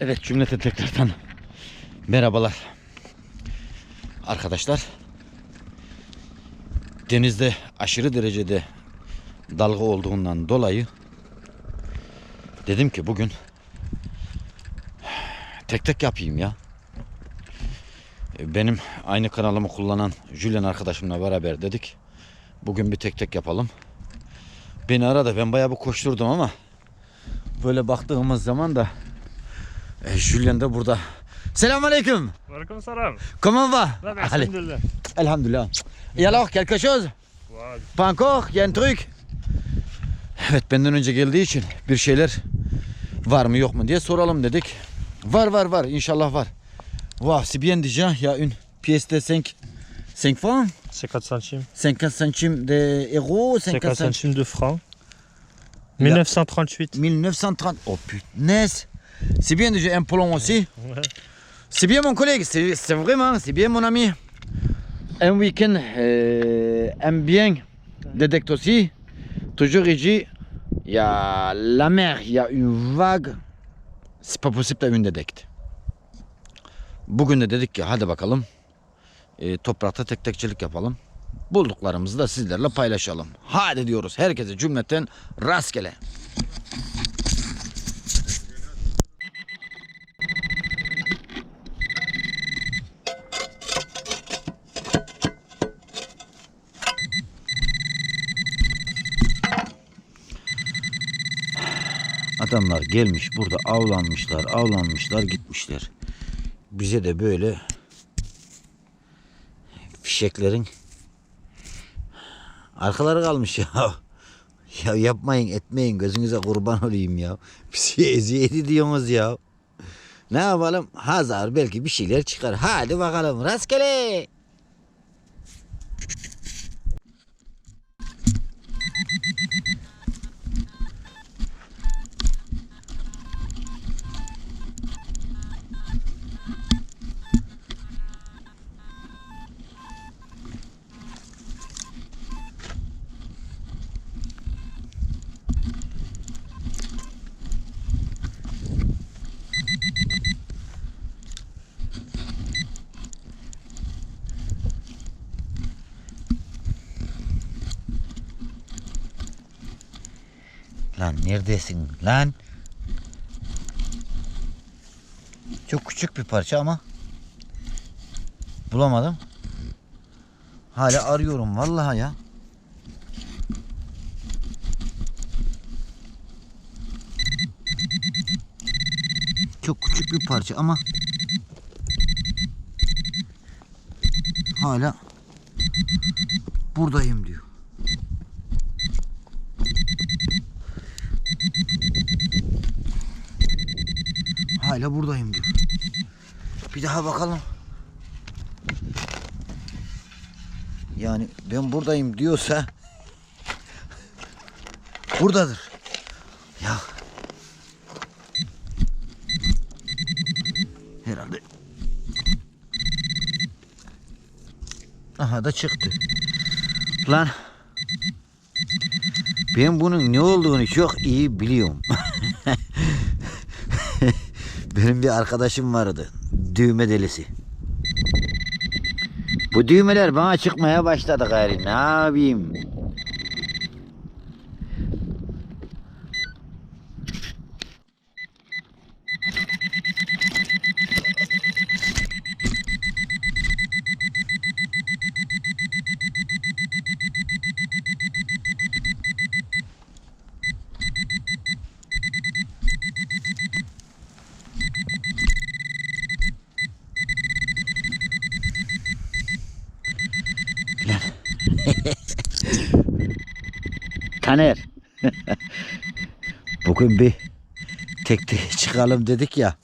Evet cümlete tekrardan merhabalar. Arkadaşlar denizde aşırı derecede dalga olduğundan dolayı dedim ki bugün tek tek yapayım ya. Benim aynı kanalımı kullanan Julian arkadaşımla beraber dedik. Bugün bir tek tek yapalım. Beni aradı ben bayağı bir koşturdum ama böyle baktığımız zaman da e, Julian da burada. Selamünaleyküm. Aleyküm selam. Comment va? Alhamdulillah. Elhamdülillah. Et alors quelque chose? Wow. Pas encore? Y a un truc? Evet benden önce geldiği için bir şeyler var mı yok mu diye soralım dedik. Var var var inşallah var. Wow c'est bien déjà. Il y a une pièce de 5 5 francs, 50 centimes. 50 centimes de euros, 50 50 centimes. de francs. Il y a- 1938. 1930. Oh punaise. C'est bien déjà un plomb aussi. Ouais. C'est bien mon collègue, c'est vraiment, c'est bien mon ami. Un week-end, euh, aime bien détecte aussi. Toujours ici, il y a la mer, il y a une vague. C'est pas possible d'avoir une détecte. Bugün de dedik ki hadi bakalım e, toprakta tek tekçilik yapalım. Bulduklarımızı da sizlerle paylaşalım. Hadi diyoruz herkese cümleten rastgele. Adamlar gelmiş burada avlanmışlar, avlanmışlar, gitmişler. Bize de böyle fişeklerin arkaları kalmış ya. Ya yapmayın, etmeyin, gözünüze kurban olayım ya. Bizi eziyet ediyorsunuz ya. Ne yapalım? Hazar belki bir şeyler çıkar. Hadi bakalım rastgele. Lan neredesin lan? Çok küçük bir parça ama bulamadım. Hala arıyorum vallahi ya. Çok küçük bir parça ama hala buradayım diyor. Hala buradayım diyor. Bir daha bakalım. Yani ben buradayım diyorsa buradadır. Ya herhalde Aha da çıktı. Lan ben bunun ne olduğunu çok iyi biliyorum. Benim bir arkadaşım vardı. Düğme delisi. Bu düğmeler bana çıkmaya başladı gayri. Ne yapayım? Taner. Bugün bir tekte çıkalım dedik ya.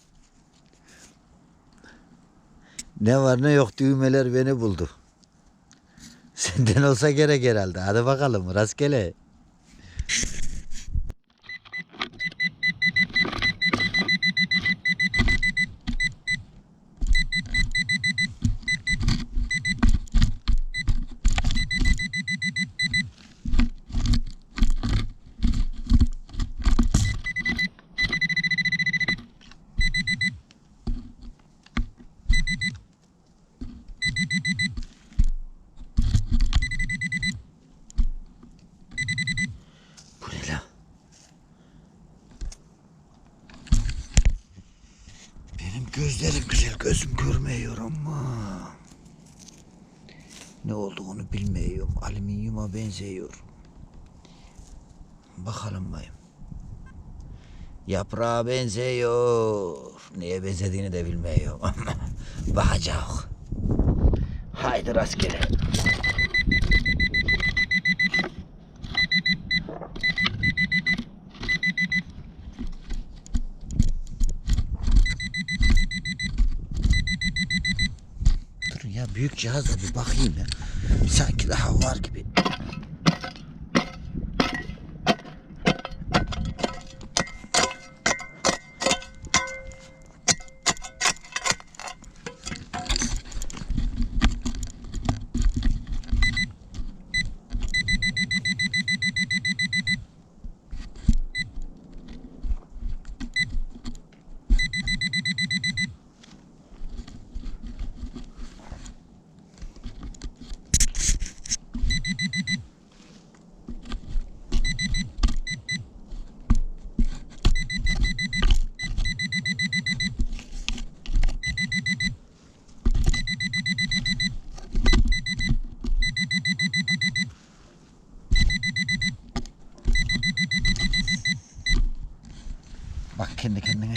Ne var ne yok düğmeler beni buldu. Senden olsa gerek herhalde. Hadi bakalım rastgele. Gözlerim güzel gözüm görmüyor ama. Ne olduğunu bilmiyorum. Alüminyuma benziyor. Bakalım bayım. Yaprağa benziyor. Neye benzediğini de bilmiyorum ama bakacağız. Haydi rastgele. Durun ya büyük cihazla bir bakayım ya. Sanki daha var gibi. Kendi kendine.